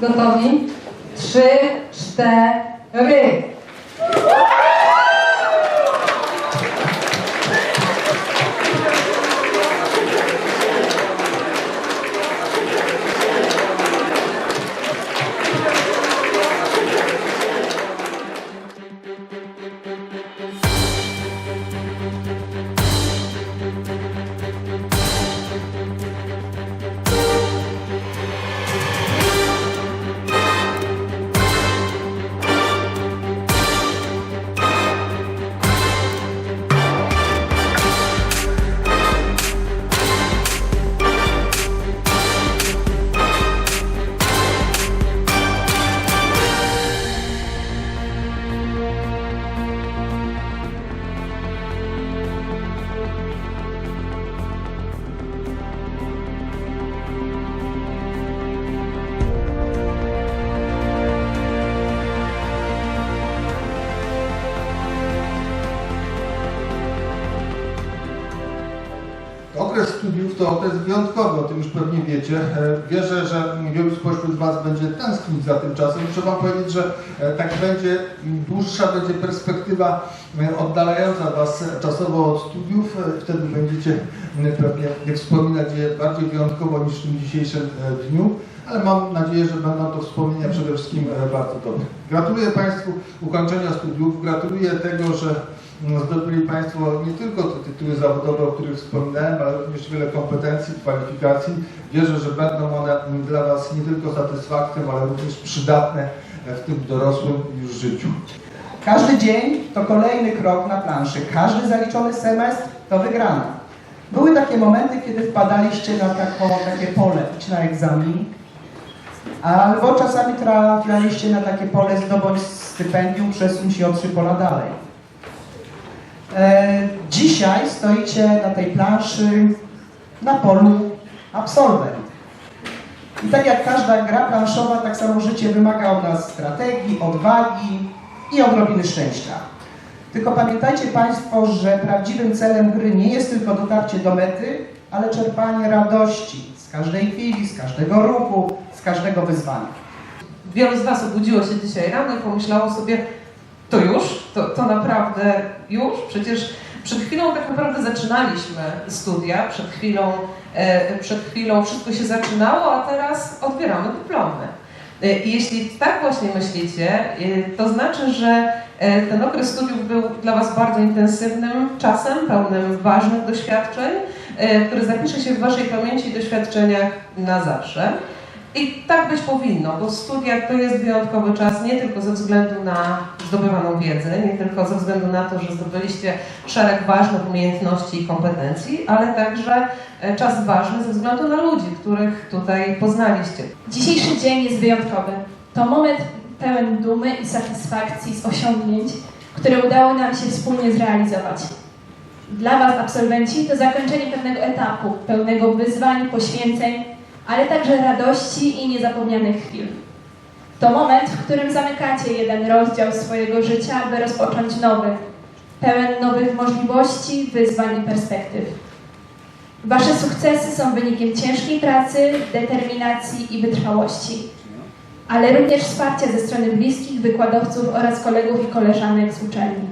Gotowi? Trzy, cztery. Studiów to okres wyjątkowy, o tym już pewnie wiecie. E, Wierzę, że wielu spośród Was będzie tęsknić za tym czasem. Muszę Wam powiedzieć, że e, tak będzie, dłuższa będzie perspektywa e, oddalająca Was czasowo od studiów. Wtedy będziecie pewnie nie wspominać je bardziej wyjątkowo niż w tym dzisiejszym dniu. Ale mam nadzieję, że będą to wspomnienia przede wszystkim bardzo dobre. Gratuluję Państwu ukończenia studiów. Gratuluję tego, że no, zdobyli Państwo nie tylko te tytuły zawodowe, o których wspominałem, ale również wiele kompetencji, kwalifikacji. Wierzę, że będą one dla Was nie tylko satysfakcją, ale również przydatne w tym dorosłym już życiu. Każdy dzień to kolejny krok na planszy. Każdy zaliczony semestr to wygrana. Były takie momenty, kiedy wpadaliście na taką, takie pole, idź na egzamin, albo czasami trafialiście na takie pole zdobądź stypendium, przesuń się o trzy pola dalej. E, dzisiaj stoicie na tej planszy na polu absolwent. I tak jak każda gra planszowa, tak samo życie wymaga od nas strategii, odwagi i odrobiny szczęścia. Tylko pamiętajcie Państwo, że prawdziwym celem gry nie jest tylko dotarcie do mety, ale czerpanie radości z każdej chwili, z każdego ruchu, z każdego wyzwania. Wielu z Was obudziło się dzisiaj rano i pomyślało sobie, to już? To, to naprawdę już? Przecież przed chwilą tak naprawdę zaczynaliśmy studia, przed chwilą, e, przed chwilą wszystko się zaczynało, a teraz odbieramy dyplomy. E, I jeśli tak właśnie myślicie, e, to znaczy, że ten okres studiów był dla Was bardzo intensywnym czasem, pełnym ważnych doświadczeń, e, który zapisze się w Waszej pamięci i doświadczeniach na zawsze. I tak być powinno, bo studia to jest wyjątkowy czas nie tylko ze względu na zdobywaną wiedzę, nie tylko ze względu na to, że zdobyliście szereg ważnych umiejętności i kompetencji, ale także e, czas ważny ze względu na ludzi, których tutaj poznaliście. Dzisiejszy dzień jest wyjątkowy. To moment pełen dumy i satysfakcji z osiągnięć, które udało nam się wspólnie zrealizować. Dla Was, absolwenci, to zakończenie pewnego etapu, pełnego wyzwań, poświęceń, ale także radości i niezapomnianych chwil. To moment, w którym zamykacie jeden rozdział swojego życia, aby rozpocząć nowy, pełen nowych możliwości, wyzwań i perspektyw. Wasze sukcesy są wynikiem ciężkiej pracy, determinacji i wytrwałości, ale również wsparcia ze strony bliskich, wykładowców oraz kolegów i koleżanek z uczelni.